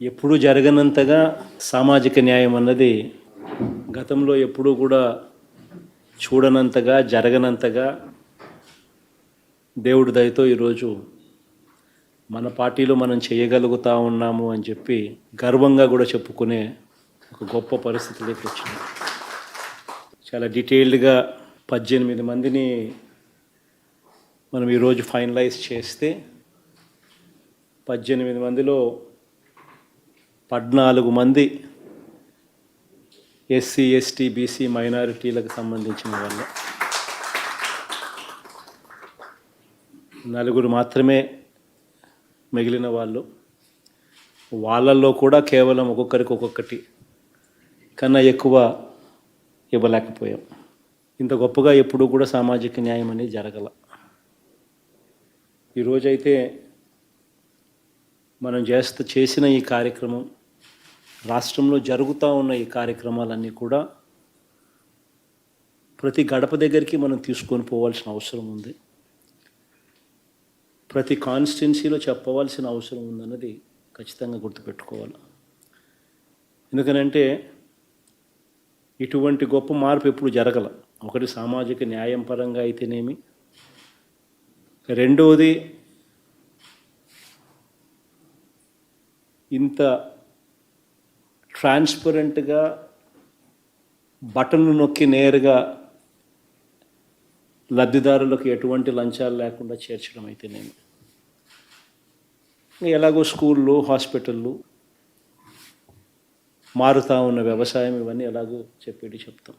ఎప్పుడూ జరగనంతగా సామాజిక న్యాయం అన్నది గతంలో ఎప్పుడూ కూడా చూడనంతగా జరగనంతగా దేవుడి దయతో ఈరోజు మన పార్టీలో మనం చేయగలుగుతా ఉన్నాము అని చెప్పి గర్వంగా కూడా చెప్పుకునే ఒక గొప్ప పరిస్థితిలోకి వచ్చింది. చాలా డీటెయిల్డ్గా పద్దెనిమిది మందిని మనం ఈరోజు ఫైనలైజ్ చేస్తే పద్దెనిమిది మందిలో పద్నాలుగు మంది ఎస్సీ ఎస్టీ బీసీ మైనారిటీలకు సంబంధించిన వాళ్ళు. నలుగురు మాత్రమే మిగిలిన వాళ్ళు. వాళ్ళల్లో కూడా కేవలం ఒక్కొక్కరికి ఒక్కొక్కటి కన్నా ఎక్కువ ఇవ్వలేకపోయాం. ఇంత గొప్పగా ఎప్పుడూ కూడా సామాజిక న్యాయం అనేది జరగల. ఈరోజైతే మనం చేస్త చేసిన ఈ కార్యక్రమం రాష్ట్రంలో జరుగుతూ ఉన్న ఈ కార్యక్రమాలన్నీ కూడా ప్రతి గడప దగ్గరికి మనం తీసుకొని పోవాల్సిన అవసరం ఉంది. ప్రతి కాన్స్టిట్యున్సీలో చెప్పవలసిన అవసరం ఉందన్నది ఖచ్చితంగా గుర్తుపెట్టుకోవాలి. ఎందుకనంటే ఇటువంటి గొప్ప మార్పు ఎప్పుడు జరగల. ఒకటి సామాజిక న్యాయం పరంగా అయితేనేమి రెండవది ఇంత ట్రాన్స్పరెంట్గా బటన్లు నొక్కి నేరుగా లబ్ధిదారులకు ఎటువంటి లంచాలు లేకుండా చేర్చడం అయితే నేను. ఎలాగో స్కూళ్ళు హాస్పిటళ్ళు మారుతా ఉన్న వ్యవసాయం ఇవన్నీ ఎలాగో చెప్పేటి చెప్తాం.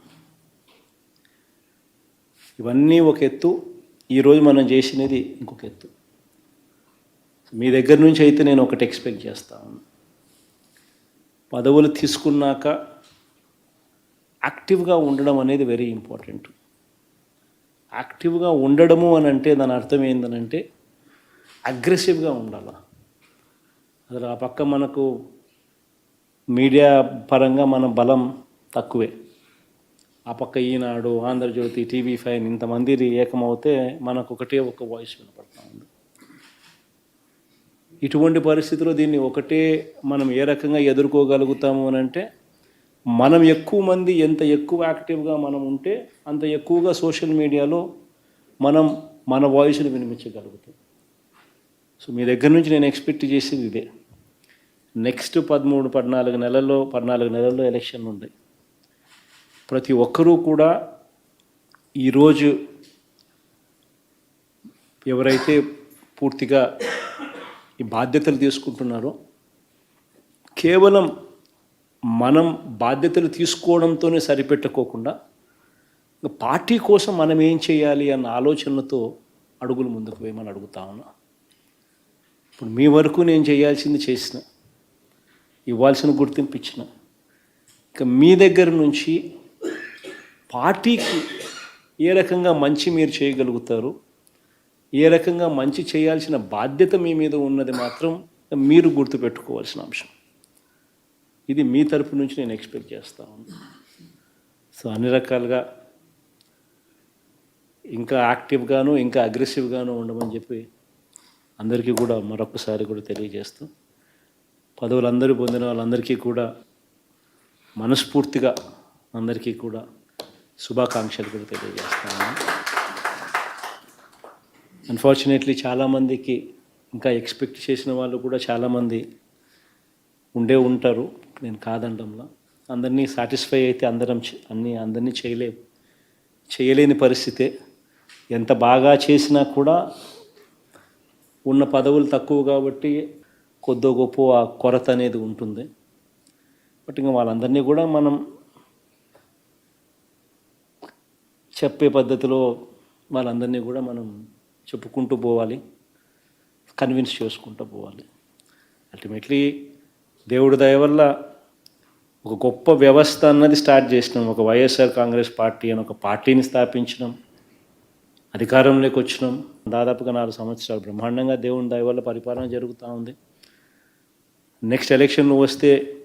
ఇవన్నీ ఒక ఎత్తు ఈరోజు మనం చేసినది ఇంకొక ఎత్తు. మీ దగ్గర నుంచి అయితే నేను ఒకటి ఎక్స్పెక్ట్ చేస్తాను పదవులు తీసుకున్నాక యాక్టివ్గా ఉండడం అనేది వెరీ ఇంపార్టెంట్. యాక్టివ్గా ఉండడము అని అంటే దాని అర్థం ఏంటనంటే అగ్రెసివ్గా ఉండాలి. అసలు ఆ పక్క మనకు మీడియా పరంగా మన బలం తక్కువే. ఆ పక్క ఈనాడు ఆంధ్రజ్యోతి టీవీ ఫైవ్ ఇంతమంది ఏకమవుతే మనకు ఒకటే ఒక వాయిస్ వినపడుతూ ఉంది. ఇటువంటి పరిస్థితిలో దీన్ని ఒకటే మనం ఏ రకంగా ఎదుర్కోగలుగుతాము అని అంటే మనం ఎక్కువ మంది ఎంత ఎక్కువ యాక్టివ్గా మనం ఉంటే అంత ఎక్కువగా సోషల్ మీడియాలో మనం మన వాయిస్ని వినిపించగలుగుతాం. సో మీ దగ్గర నుంచి నేను ఎక్స్పెక్ట్ చేసేది ఇదే. నెక్స్ట్ పదమూడు పద్నాలుగు నెలల్లో పద్నాలుగు నెలల్లో ఎలక్షన్ ఉన్నాయి ప్రతి ఒక్కరూ కూడా ఈరోజు ఎవరైతే పూర్తిగా ఈ బాధ్యతలు తీసుకుంటున్నారో కేవలం మనం బాధ్యతలు తీసుకోవడంతోనే సరిపెట్టుకోకుండా పార్టీ కోసం మనం ఏం చేయాలి అన్న ఆలోచనలతో అడుగులు ముందుకు వేయమని అడుగుతా ఉన్నా. ఇప్పుడు మీ వరకు నేను చేయాల్సింది చేసిన ఇవ్వాల్సిన గుర్తింపు ఇచ్చిన ఇక మీ దగ్గర నుంచి పార్టీకి ఏ రకంగా మంచి మీరు చేయగలుగుతారు ఏ రకంగా మంచి చేయాల్సిన బాధ్యత మీ మీద ఉన్నది మాత్రం మీరు గుర్తుపెట్టుకోవాల్సిన అంశం. ఇది మీ తరపు నుంచి నేను ఎక్స్పెక్ట్ చేస్తా ఉన్నాను సో అన్ని రకాలుగా ఇంకా యాక్టివ్గాను ఇంకా అగ్రెసివ్గాను ఉండమని చెప్పి అందరికీ కూడా మరొకసారి కూడా తెలియజేస్తూ పదవులందరూ పొందిన వాళ్ళందరికీ కూడా మనస్ఫూర్తిగా అందరికీ కూడా శుభాకాంక్షలు కూడా తెలియజేస్తాను అన్ఫార్చునేట్లీ చాలామందికి ఇంకా ఎక్స్పెక్ట్ చేసిన వాళ్ళు కూడా చాలామంది ఉండే ఉంటారు. నేను కాదండంలో. అందరినీ సాటిస్ఫై అయితే అందరం అన్ని అందరినీ చేయలే చేయలేని పరిస్థితే ఎంత బాగా చేసినా కూడా ఉన్న పదవులు తక్కువ కాబట్టి కొద్దో గొప్ప ఆ కొరత అనేది ఉంటుంది. బట్ ఇంకా వాళ్ళందరినీ కూడా మనం చెప్పే పద్ధతిలో వాళ్ళందరినీ కూడా మనం చెప్పుకుంటూ పోవాలి కన్విన్స్ చేసుకుంటూ పోవాలి. అల్టిమేట్లీ దేవుడి దయ వల్ల ఒక గొప్ప వ్యవస్థ అన్నది స్టార్ట్ చేసినాం. ఒక వైఎస్ఆర్ కాంగ్రెస్ పార్టీ అని ఒక పార్టీని స్థాపించినాం. అధికారంలోకి వచ్చినాం. దాదాపుగా నాలుగు సంవత్సరాలు బ్రహ్మాండంగా దేవుని దయ వల్ల పరిపాలన జరుగుతూ ఉంది. నెక్స్ట్ ఎలక్షన్ వస్తే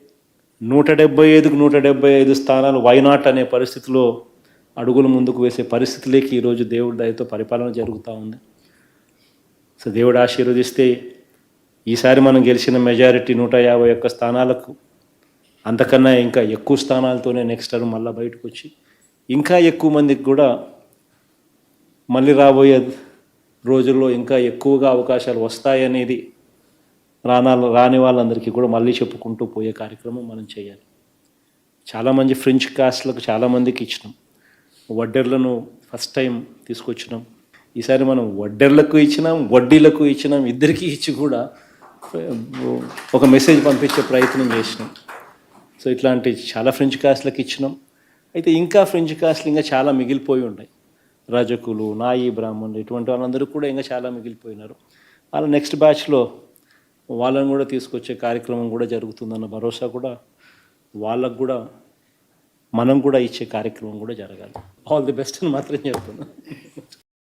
నూట డెబ్బై ఐదుకు నూట డెబ్బై ఐదు స్థానాలు వైనాట్ అనే పరిస్థితిలో అడుగులు ముందుకు వేసే పరిస్థితిలోకి ఈరోజు దేవుడి దయతో పరిపాలన జరుగుతూ ఉంది. సో దేవుడు ఆశీర్వదిస్తే ఈసారి మనం గెలిచిన మెజారిటీ నూట యాభై ఒక్క స్థానాలకు అంతకన్నా ఇంకా ఎక్కువ స్థానాలతోనే నెక్స్ట్ టర్మ్ మళ్ళీ బయటకు వచ్చి ఇంకా ఎక్కువ మందికి కూడా మళ్ళీ రాబోయే రోజుల్లో ఇంకా ఎక్కువగా అవకాశాలు వస్తాయనేది రానా రాని వాళ్ళందరికీ కూడా మళ్ళీ చెప్పుకుంటూ పోయే కార్యక్రమం మనం చేయాలి. చాలామంది ఫ్రెంచ్ కాస్ట్లకు చాలామందికి ఇచ్చినాం. వడ్డెర్లను ఫస్ట్ టైం తీసుకొచ్చినాం. ఈసారి మనం వడ్డెర్లకు ఇచ్చినాం వడ్డీలకు ఇచ్చినాం ఇద్దరికీ ఇచ్చి కూడా ఒక మెసేజ్ పంపించే ప్రయత్నం చేసినాం. సో ఇట్లాంటి చాలా ఫ్రెంచ్ కాస్ట్లకు ఇచ్చినాం. అయితే ఇంకా ఫ్రెంచ్ కాస్ట్లు ఇంకా చాలా మిగిలిపోయి ఉన్నాయి. రజకులు నాయి బ్రాహ్మణులు ఇటువంటి వాళ్ళందరూ కూడా ఇంకా చాలా మిగిలిపోయినారు. వాళ్ళ నెక్స్ట్ బ్యాచ్లో వాళ్ళని కూడా తీసుకొచ్చే కార్యక్రమం కూడా జరుగుతుందన్న భరోసా కూడా వాళ్ళకు కూడా మనం కూడా ఇచ్చే కార్యక్రమం కూడా జరగాలి. ఆల్ ది బెస్ట్ అని మాత్రం చెప్తున్నాను